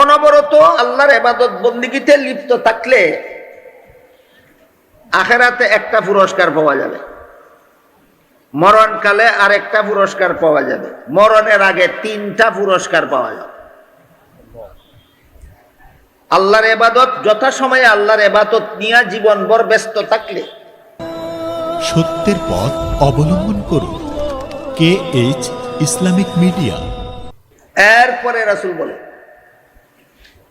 অনবরত আল্লাহর এবাদত বন্দিগিতে লিপ্ত থাকলে আখেরাতে একটা পুরস্কার পাওয়া যাবে। মরণকালে আরেকটা পুরস্কার পাওয়া যাবে। মরণের আগে তিনটা পুরস্কার পাওয়া যাবে। আল্লাহর এবাদত যথাসময়ে আল্লাহর এবাদত নিয়ে জীবনভর ব্যস্ত থাকলে। সত্যের পথ অবলম্বন করুন। K H Islamic media. এরপরে রাসূল বলে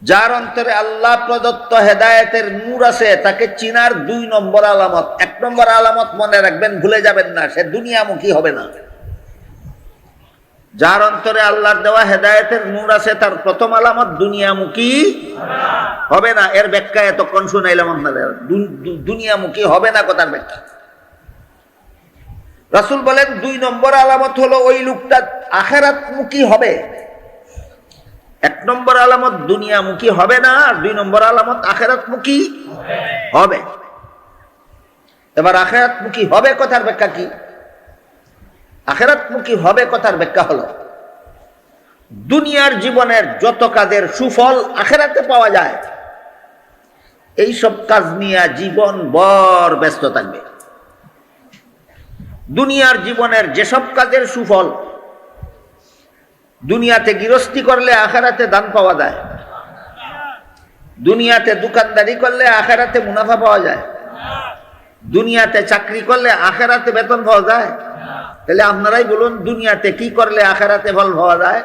যার অন্তরে আল্লাহ প্রদত্ত হেদায়েতের নূর আছে, তাকে চিনার দুই নম্বর আলামত। এক নম্বর আলামত মনে রাখবেন, ভুলে যাবেন না, সে দুনিয়ামুখী হবে না। যার অন্তরে আল্লাহর দেওয়া হেদায়েতের নূর আছে, তার প্রথম আলামত দুনিয়ামুখী হবে না। এর ব্যাখ্যা এতক্ষণ শুনাইলাম আপনাদের। দুনিয়ামুখী হবে না কথার ব্যাখ্যা। রাসূল বলেন, দুই নম্বর আলামত হলো ওই লোকটা আখেরাতমুখী হবে। এক নম্বর আলামত দুনিয়ামুখী হবে না আর দুই নম্বর আলামত আখেরাতমুখী হবে। এবার আখেরাতমুখী হবে কথার ব্যাখ্যা কি? আখেরাতমুখী হবে কথার ব্যাখ্যা হলো, দুনিয়ার জীবনের যত কাজের সুফল আখেরাতে পাওয়া যায়, এই সব কাজ নিয়ে জীবন বর ব্যস্ত থাকবে। দুনিয়ার জীবনের যেসব কাজের সুফল দুনিয়াতে গৃহস্থী করলে আখারাতে দান পাওয়া যায়। দুনিয়াতে দোকানদারি করলে আখারাতে মুনাফা পাওয়া যায়। দুনিয়াতে চাকরি করলে আখেরাতে বেতন পাওয়া যায়। তাহলে আপনারাই বলুন, দুনিয়াতে কি করলে আখেরাতে ফল পাওয়া যায়?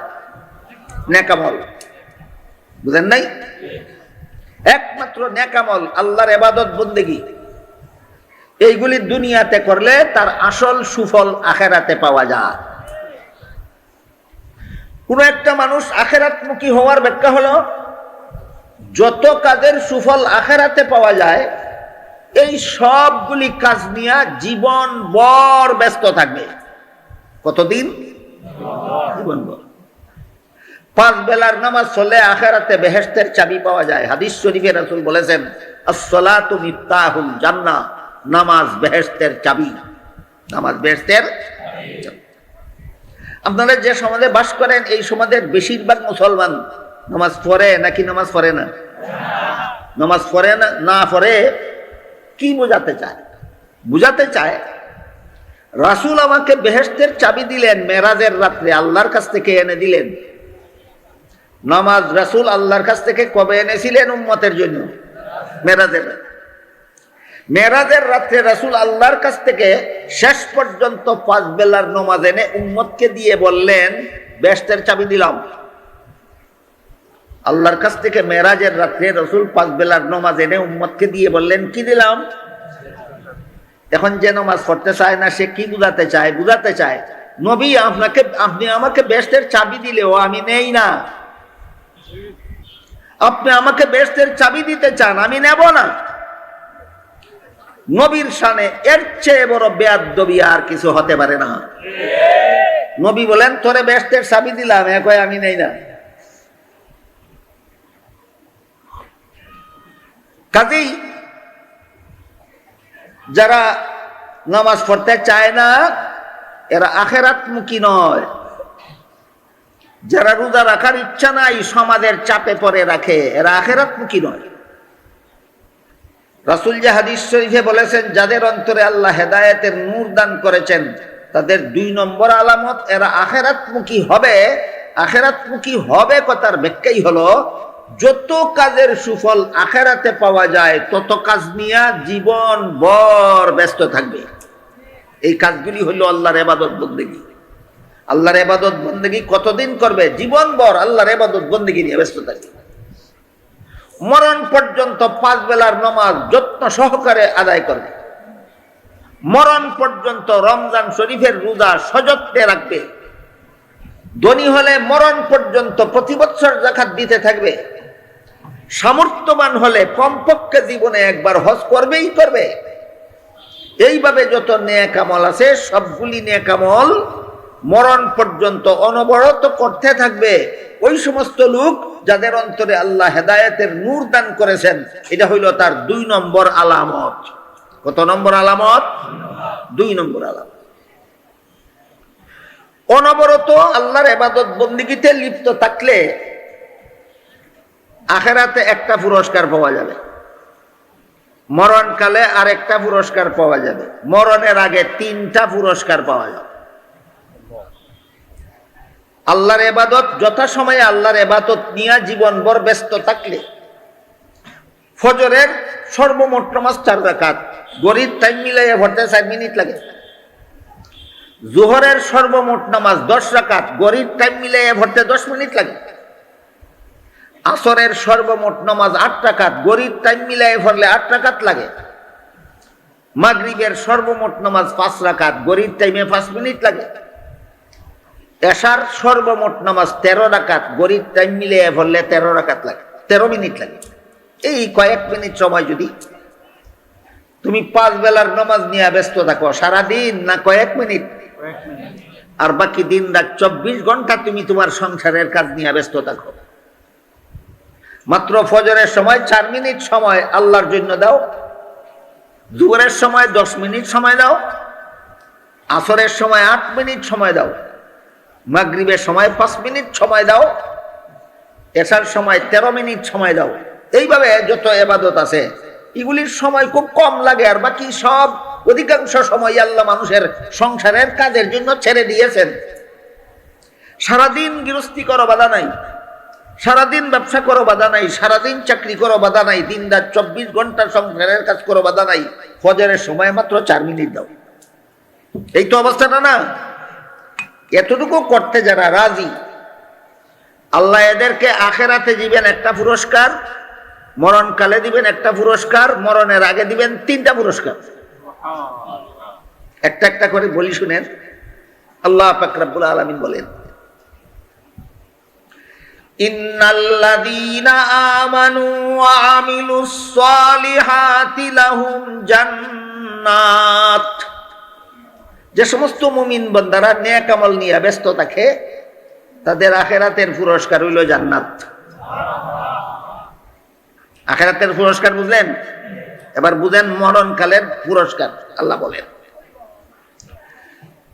নেকামল বুঝেন নাই? একমাত্র নেকামল আল্লাহর এবাদত বন্দেগী। এইগুলি দুনিয়াতে করলে তার আসল সুফল আখেরাতে পাওয়া যায়। কোন একটা মানুষ আখেরাতমুখী হওয়ার ব্যাখ্যা হলো, যত কাজের সুফল আখেরাতে পাওয়া যায়, এই সবগুলি কাজ নিয়ে জীবন বর ব্যস্ত থাকবে। কতদিন? জীবন বর পাঁচ বেলার নামাজ চলে আখেরাতে বেহেস্তের চাবি পাওয়া যায়। হাদিস শরীফে রাসুল বলেছেন, আসসালাতু মিফতাহুল জান্নাহ নামাজ বেহেস্তের চাবি। নামাজ বেহেস্তের চাবি। আপনারা যে সমাজে বাস করেন, এই সমাজের বেশিরভাগ মুসলমান নামাজ পড়ে নাকি নামাজ পড়ে না? নামাজ পড়ে না পড়ে, কি বোঝাতে চায়? বুঝাতে চায়, রাসূল আমাকে বেহেস্তের চাবি দিলেন, মেরাজের রাত্রে আল্লাহর কাছ থেকে এনে দিলেন। নামাজ রাসূল আল্লাহর কাছ থেকে কবে এনেছিলেন উম্মতের জন্য? মেরাজের রাত্রে। মেরাজের রাত্রে রাসূল আল্লাহর কাছ থেকে শেষ পর্যন্ত পাঁচ বেলার নমাজ এনে উম্মতকে দিয়ে বললেন, বেহেশতের চাবি দিলাম। আল্লাহর কাছ থেকে মেরাজের রাত্রে রসুল পাঁচ বেলার নমাজ এনে উম্মতকে দিয়ে বললেন, কি দিলাম? এখন যে নমাজ পড়তে চায় না, সে কি বুঝাতে চায়? বুঝাতে চায়, নবী, আপনাকে, আপনি আমাকে বেস্টের চাবি দিলেও আমি নেই না। আপনি আমাকে বেস্টের চাবি দিতে চান, আমি নেব না। নবীর সানে এর চেয়ে বড় বেয়াদবি আর কিছু হতে পারে না। নবী বলেন, তোরে বেস্টের চাবি দিলাম একই আমি নেই না। কাজেই যারা নামাজ পড়তে চায় না, এরা আখেরাতমুখী নয়। যারা রোজা রাখার ইচ্ছা নাই, সমাজের চাপে পরে রাখে, এরা আখেরাতমুখী নয়। রাসুল যে হাদিস শরীফে বলেছেন, যাদের অন্তরে আল্লাহ হেদায়েতের নূর দান করেছেন, তাদের দুই নম্বর আলামত, এরা আখেরাতমুখী হবে। আখেরাতমুখী হবে কথার ব্যাখ্যাই হলো, যত কাজের সুফল আখেরাতে পাওয়া যায়, তত কাজ নিয়ে জীবন বর ব্যস্ত থাকবে। এই কাজগুলি হলো আল্লাহর এবাদত বন্দেগী। আল্লাহর এবাদত বন্দেগী কতদিন করবে? জীবন বর আল্লাহর এবাদত বন্দেগী নিয়ে ব্যস্ত থাকবে। মরণ পর্যন্ত পাঁচ বেলার নমাজ যত্ন সহকারে আদায় করবে। মরণ পর্যন্ত রমজান শরীফের রোজা সযত্নে রাখবে। ধনী হলে মরণ পর্যন্ত প্রতি বছর জাকাত দিতে থাকবে। সামর্থ্যবান হলে কমপক্ষে জীবনে একবার হজ করবেই করবে। এইভাবে যত নেয়া কামল আছে, সবগুলি নেকামল মরণ পর্যন্ত অনবরত করতে থাকবে। ওই সমস্ত লোক যাদের অন্তরে আল্লাহ হেদায়েতের নূর দান করেছেন, এটা হইল তার দুই নম্বর আলামত। কত নম্বর আলামত? দুই নম্বর আলামত। অনবরত আল্লাহর এবাদত বন্দিগিতে লিপ্ত থাকলে আখেরাতে একটা পুরস্কার পাওয়া যাবে। মরণকালে আরেকটা পুরস্কার পাওয়া যাবে। মরণের আগে তিনটা পুরস্কার পাওয়া যাবে। আল্লাহর এবাদত যথাসময়ে আল্লাহর এবাদত নিয়ে জীবনভর ব্যস্ত থাকলে, ফজরের সর্বমোট নামাজ চার রাকাত, গরিব টাইম মিলাইয়া ভরতে চার মিনিট লাগে। জোহরের সর্বমোট নামাজ দশ রাকাত, গরিব টাইম মিলাইয়া ভরতে দশ মিনিট লাগে। আসরের সর্বমোট নামাজ আট টাকাত গরিব টাইম মিলাইয়া ভরলে আট টাকাত লাগে। মাগরিবের সর্বমোট নামাজ পাঁচ রাকাত, গরিব টাইমে পাঁচ মিনিট লাগে। এশার সর্বমোট নামাজ তেরো রাকাত, গরিব টাইম মিলে ভরলে তেরো রাকাত লাগে, তেরো মিনিট লাগে। এই কয়েক মিনিট সময় যদি তুমি পাঁচ বেলার নামাজ নিয়ে ব্যস্ত থাকো, সারাদিন না কয়েক মিনিট? আর বাকি দিন রাত চব্বিশ ঘণ্টা তুমি তোমার সংসারের কাজ নিয়ে ব্যস্ত থাকো। মাত্র ফজরের সময় চার মিনিট সময় আল্লাহর জন্য দাও, দুপুরের সময় দশ মিনিট সময় দাও, আসরের সময় আট মিনিট সময় দাও। মাগরিবের সময় পাঁচ মিনিট সময় দাও, এসার সময় তেরো মিনিট সময় দাও। এইভাবে যত এবাদত আছে, এগুলির সময় খুব কম লাগে, আর বাকি সব অধিকাংশ সময় আল্লাহ মানুষের সংসারের কাজের জন্য ছেড়ে দিয়েছেন। সারাদিন গৃহস্থী করো, বাধা নাই। সারাদিন ব্যবসা করো, বাধা নাই। সারাদিন চাকরি করো, বাধা নাই। দিন রাত চব্বিশ ঘণ্টা সংসারের কাজ করো, বাধা নাই। ফজরের সময় মাত্র চার মিনিট দাও। এই তো অবস্থাটা না? এতটুকু করতে যারা রাজি, আল্লাহ এদেরকে আখেরাতে দিবেন একটা পুরস্কার, মরণকালে দিবেন একটা পুরস্কার, মরণের আগে দিবেন তিনটা পুরস্কার। একটা একটা করে বলি শুনেন, আল্লাহ ফাকরাবুল আলমিন বলেন আমিলুস সালিহাতি লাহুম জান্নাত। যে সমস্ত মুমিন বন্দারা ন্যাকামল নিয়ে ব্যস্ত থাকে, তাদের আখেরাতের পুরস্কার হইল জান্নাত। আখেরাতের পুরস্কার বুঝলেন? এবার বুঝেন মরণকালের পুরস্কার, আল্লাহ বলেন।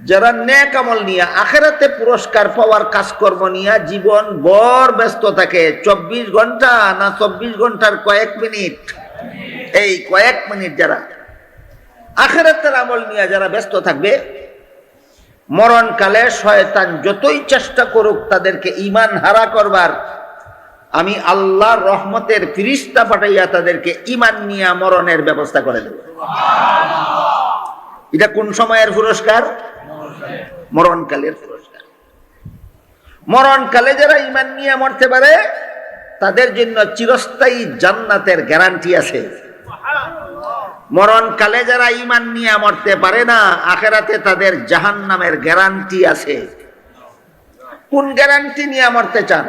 যারা নেক আমল নিয়ে আখেরাতে পুরস্কার পাওয়ার কাজকর্ম নিয়ে জীবন বর ব্যস্ত থাকে, চব্বিশ ঘণ্টা না চব্বিশ ঘণ্টার কয়েক মিনিট? এই কয়েক মিনিট যারা আখেরাতের আমল নিয়ে যারা ব্যস্ত থাকবে, মরণকালে শয়তান যতই চেষ্টা করুক তাদেরকে ইমান হারা করবার, আমি আল্লাহর রহমতের ফিরিস্তা পাঠাইয়া তাদেরকে ইমান নিয়ে মরণের ব্যবস্থা করে দেব। এটা কোন সময়ের পুরস্কার? মরণকালের পুরস্কার। মরণকালে যারা ইমান নিয়ে মরতে পারে, তাদের জন্য চিরস্থায়ী জান্নাতের গ্যারান্টি আছে। মরণকালে যারা ইমান নিয়ে মরতে পারে না, আখেরাতে তাদের জাহান নামের গ্যারান্টি আছে। কোন গ্যারান্টি নিয়ে মরতে চান?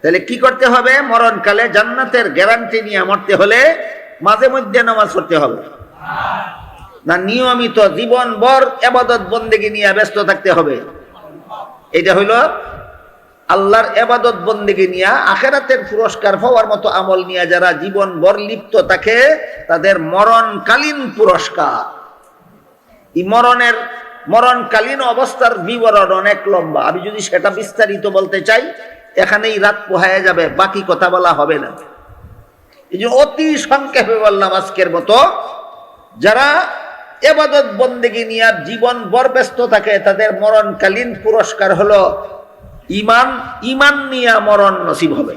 তাহলে কি করতে হবে? মরণকালে জান্নাতের গ্যারান্টি নিয়ে মরতে হলে মাঝে মধ্যে নামাজ পড়তে হবে। না নিয়মিত জীবন বর এবাদত বন্দেগি নিয়ে ব্যস্ত থাকতে হবে। এটা হইল আল্লাহর এবাদত বন্দেগি নিয়ে আখেরাতের পুরস্কার পাওয়ার মতো আমল নিয়ে যারা জীবন বর লিপ্ত থাকে, তাদের মরণকালীন পুরস্কার। এই মরণের, মরণকালীন অবস্থার বিবরণ অনেক লম্বা। আমি যদি সেটা বিস্তারিত বলতে চাই, এখানেই রাত পোহায় যাবে, বাকি কথা বলা হবে না। এই যে অতি সংক্ষেপে বললাম আজকের মতো, যারা এবাদত বন্দেগী নিয়ে জীবন বরব্যস্ত থাকে, তাদের মরণকালীন পুরস্কার হলো ইমান ইমান নিয়ে মরণ নসিব হবে।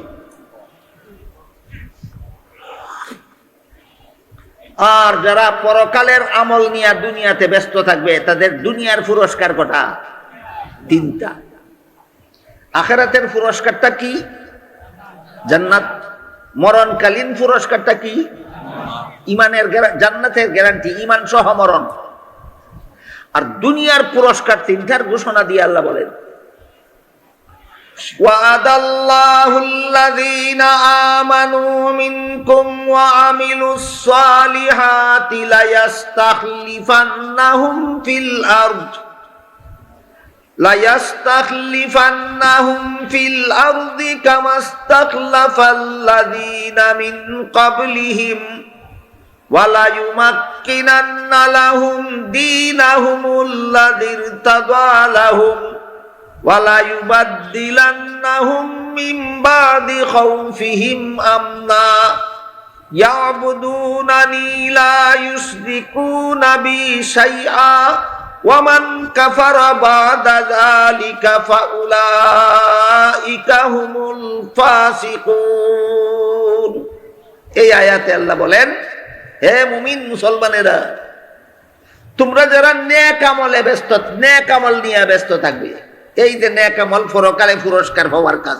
আর যারা পরকালের আমল নিয়ে দুনিয়াতে ব্যস্ত থাকবে, তাদের দুনিয়ার পুরস্কার কটা? তিনটা। আখেরাতের পুরস্কারটা কি? জান্নাত। মরণকালীন পুরস্কারটা কি? ইমানের গ্যারা- জান্নাতের গ্যারান্টি ইমান সহ মরণ আর দুনিয়ার পুরস্কার তিনটার ঘোষণা দিয়ে আল্লাহ বলেন وعد الله الذين آمنوا منكم وعملوا الصالحات ليستخلفنهم في الأرض ليستخلفنهم في الأرض كما استخلف الذين من قبلهم وليمكنن لهم دينهم الذي ارتضى لهم وليبدلنهم من بعد خوفهم أمنا يعبدونني لا يشركون بي شيئا ওয়ামান কাফারা বাদা যালিকা ফাউলাইকা হুমুল ফাসিকুন। এই আয়াতে আল্লাহ বলেন, হে মুমিন মুসলমানেরা, তোমরা যারা ন্যাক আমলে ব্যস্ত, ন্যাক আমল নিয়ে ব্যস্ত থাকবে, এই যে ন্যাক আমল ফরকালে পুরস্কার হওয়ার কাজ।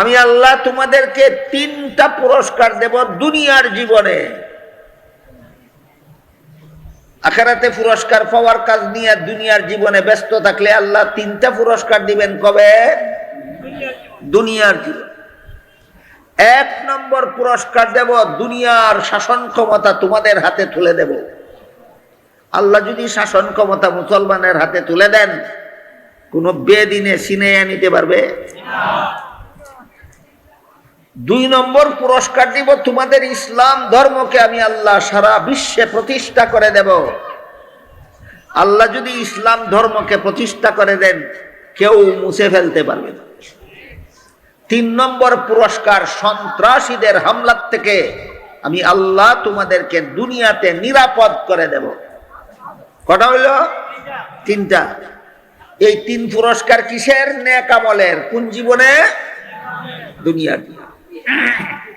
আমি আল্লাহ তোমাদেরকে তিনটা পুরস্কার দেব দুনিয়ার জীবনে। আখেরাতে পুরস্কার পাওয়ার কাজ নিয়ে দুনিয়ার জীবনে ব্যস্ত থাকলে আল্লাহ তিনটা পুরস্কার দিবেন কবে? দুনিয়ার জীবন। এক নম্বর পুরস্কার দেব, দুনিয়ার শাসন ক্ষমতা তোমাদের হাতে তুলে দেব। আল্লাহ যদি শাসন ক্ষমতা মুসলমানের হাতে তুলে দেন, কোন বেদিনে সিনে নিতে পারবে? দুই নম্বর পুরস্কার দিব তোমাদের ইসলাম ধর্মকে আমি আল্লাহ সারা বিশ্বে প্রতিষ্ঠা করে দেব। আল্লাহ যদি ইসলাম ধর্মকে প্রতিষ্ঠা করে দেন, কেউ মুছে ফেলতে পারবে না। তিন নম্বর পুরস্কার সন্ত্রাসীদের হামলার থেকে আমি আল্লাহ তোমাদেরকে দুনিয়াতে নিরাপদ করে দেব। কটা হইল? তিনটা। এই তিন পুরস্কার কিসের? নেকামলের কোন জীবনে? জীবনে। Ugh!